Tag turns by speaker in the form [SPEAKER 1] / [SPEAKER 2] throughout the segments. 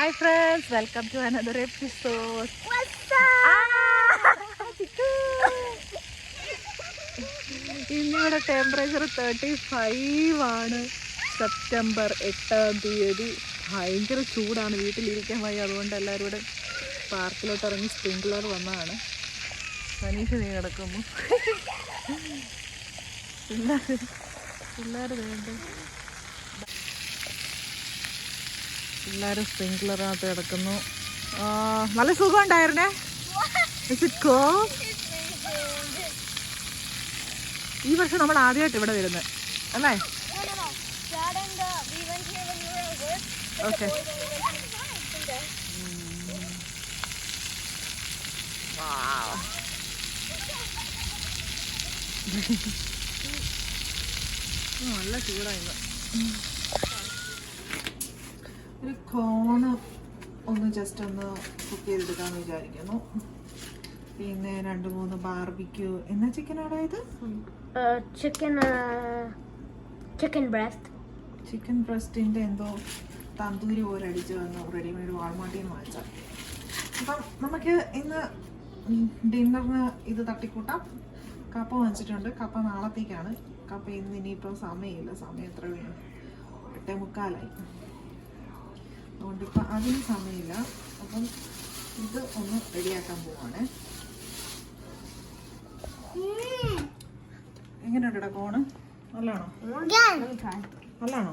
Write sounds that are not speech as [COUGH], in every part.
[SPEAKER 1] Hi friends welcome to another episode ഇന്നിവിടെ temperature thirty five ആണ്. September എട്ടാം തീയതി. ഭയങ്കര ചൂടാണ്. വീട്ടിലിരിക്കാൻ വയ്യ. അതുകൊണ്ട് എല്ലാവരും ഇവിടെ പാർക്കിലോട്ട് ഇറങ്ങി സ്പ്രിംഗ്ലർ വന്നതാണ്. മനീഷ് നീ കിടക്കുന്നു. പിള്ളേർ പിള്ളേർ വേണ്ട? പിള്ളേർ സ്പ്രിങ്ക്ലറിനകത്ത് കിടക്കുന്നു. നല്ല സുഖം ഉണ്ടായിരുന്നേ ഈ വർഷം നമ്മൾ ആദ്യമായിട്ട് ഇവിടെ വരുന്നത്. അല്ലേ? ഓക്കെ [LAUGHS] നല്ല no. ഒരു കോണ് ഒന്ന് ജസ്റ്റ് ഒന്ന് കുക്ക് ചെയ്തെടുക്കാന്ന് വിചാരിക്കുന്നു. പിന്നെ രണ്ട് മൂന്ന് ബാർബിക്യൂ എന്നാ ചിക്കനാണോ ഇത്?
[SPEAKER 2] Chicken chicken breast.
[SPEAKER 1] ചിക്കൻ ബ്രസ്റ്റിന്റെ എന്തോ തന്തൂരി പോലെ അടിച്ച് വന്ന് റെഡിമെയ്ഡ് വാൾമാർട്ടിൽ നിന്ന് വാങ്ങിച്ചാൽ അപ്പം നമുക്ക് ഇന്ന് ഡിന്നറിന് ഇത് തട്ടിക്കൂട്ടാം. കപ്പ വാങ്ങിച്ചിട്ടുണ്ട്. കപ്പ നാളത്തേക്കാണ്. കപ്പ ഇന്ന് ഇനിയിപ്പോൾ സമയമില്ല. സമയം എത്ര വേണം? എട്ടേ മുക്കാലായി. അതുകൊണ്ട് ഇപ്പം അതിന് സമയമില്ല അപ്പം ഇത് ഒന്ന് റെഡിയാക്കാൻ പോവാണ് എങ്ങനെയുണ്ട് കോണ്
[SPEAKER 2] നല്ലാണോ.
[SPEAKER 1] നല്ലതാണോ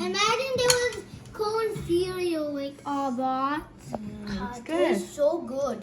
[SPEAKER 2] Imagine there was corn cereal like all Mm,
[SPEAKER 1] it's good.
[SPEAKER 2] It's so good.